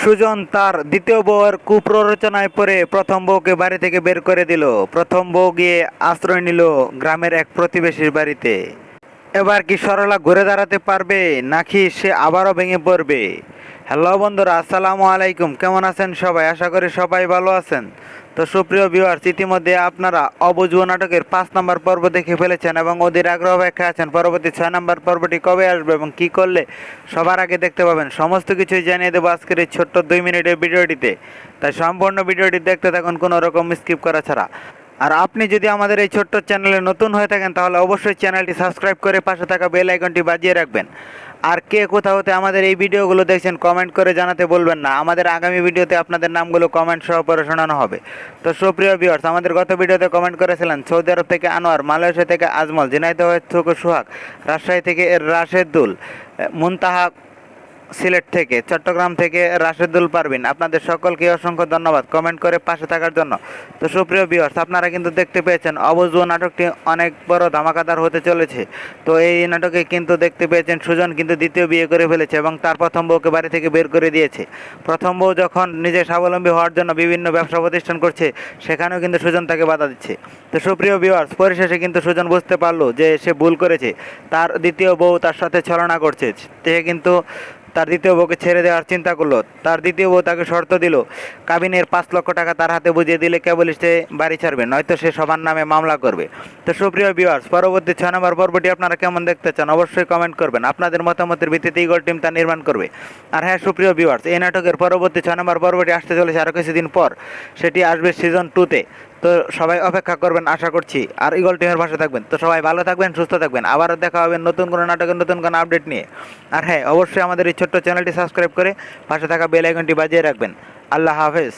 সুজন তার দ্বিতীয় বউয়ের কুপ্ররোচনায় পরে প্রথম বউকে বাড়ি থেকে বের করে দিল। প্রথম বউ গিয়ে আশ্রয় নিল গ্রামের এক প্রতিবেশীর বাড়িতে। এবার কি সরলা ঘুরে দাঁড়াতে পারবে, নাকি সে আবারও ভেঙে পড়বে? হ্যালো বন্ধুরা, আসসালামু আলাইকুম। কেমন আছেন সবাই? আশা করি সবাই ভালো আছেন। তো সুপ্রিয় ভিউয়ার্স ইতিমধ্যে আপনারা অবুঝুও নাটকের পাঁচ নম্বর পর্ব দেখে ফেলেছেন এবং ওদের আগ্রহ অপেক্ষা আছেন। পরবর্তী ছয় নম্বর পর্বটি কবে আসবে এবং কি করলে সবার আগে দেখতে পাবেন। সমস্ত কিছুই জানিয়ে দেবো আজকের এই ছোট্ট দুই মিনিটের ভিডিওটিতে। তাই সম্পূর্ণ ভিডিওটি দেখতে থাকুন, কোনো রকম স্কিপ করা ছাড়া। আর আপনি যদি আমাদের এই ছোট্ট চ্যানেলে নতুন হয়ে থাকেন, তাহলে অবশ্যই চ্যানেলটি সাবস্ক্রাইব করে পাশে থাকা বেল আইকনটি বাজিয়ে রাখবেন। আর কে কোথাও হতে আমাদের এই ভিডিওগুলো দেখছেন কমেন্ট করে জানাতে বলবেন না। আমাদের আগামী ভিডিওতে আপনাদের নামগুলো কমেন্ট সহ পরে শোনানো হবে। তো সুপ্রিয় ভিউয়ার্স আমাদের গত ভিডিওতে কমেন্ট করেছিলেন, সৌদি আরব থেকে আনোয়ার, মালয়েশিয়া থেকে আজমল, ঝিনাইদহ থেকে সুহাগ, রাজশাহী থেকে রাশেদুল মুনতাহা সিলেট থেকে চট্টগ্রাম থেকে রাশেদুল পারবিন আপনাদের সকলকে অসংখ্য ধন্যবাদ কমেন্ট করে পাশে থাকার জন্য। তো সুপ্রিয় ভিউয়ার্স আপনারা কিন্তু দেখতে পেয়েছেন, অবজু নাটকটি অনেক বড় ধামাকাদার হতে চলেছে। তো এই নাটকে কিন্তু দেখতে পেয়েছেন সুজন কিন্তু দ্বিতীয় বিয়ে করে ফেলেছে এবং তার প্রথম বউকে বাড়ি থেকে বের করে দিয়েছে। প্রথম বউ যখন নিজে স্বাবলম্বী হওয়ার জন্য বিভিন্ন ব্যবসা প্রতিষ্ঠান করছে, সেখানেও কিন্তু সুজন তাকে বাধা দিচ্ছে। তো সুপ্রিয় ভিউয়ার্স পরিশেষে কিন্তু সুজন বুঝতে পারল যে সে ভুল করেছে। তার দ্বিতীয় বউ তার সাথে ছলনা করছে, সে কিন্তু তার দ্বিতীয় বউকে ছেড়ে দেওয়ার চিন্তা করল। তার দ্বিতীয় বউ তাকে শর্ত দিল, কাবিনের পাঁচ লক্ষ টাকা তার হাতে বুঝিয়ে দিলে কেবল সে বাড়ি ছাড়বে, নয়তো সে সবার নামে মামলা করবে। তো সুপ্রিয় ভিউয়ার্স পরবর্তী ছয় নম্বর পর্বটি আপনারা কেমন দেখতে চান অবশ্যই কমেন্ট করবেন। আপনাদের মতামতের ভিত্তিতে ইগল টিম তা নির্মাণ করবে। আর হ্যাঁ সুপ্রিয় ভিউয়ার্স এই নাটকের পরবর্তী ছয় নম্বর পর্বটি আসতে চলেছে আরও কিছুদিন পর। সেটি আসবে সিজন টুতে তো সবাই অপেক্ষা করবেন, আশা করছি। আর ইগল টিমের পাশে থাকবেন। তো সবাই ভালো থাকবেন, সুস্থ থাকবেন। আবারও দেখা হবে নতুন কোনো নাটকের নতুন কোনো আপডেট নিয়ে। আর হ্যাঁ অবশ্যই আমাদের এই ছোট্ট চ্যানেলটি সাবস্ক্রাইব করে পাশে থাকা বেল আইকনটি বাজিয়ে রাখবেন। আল্লাহ হাফেজ।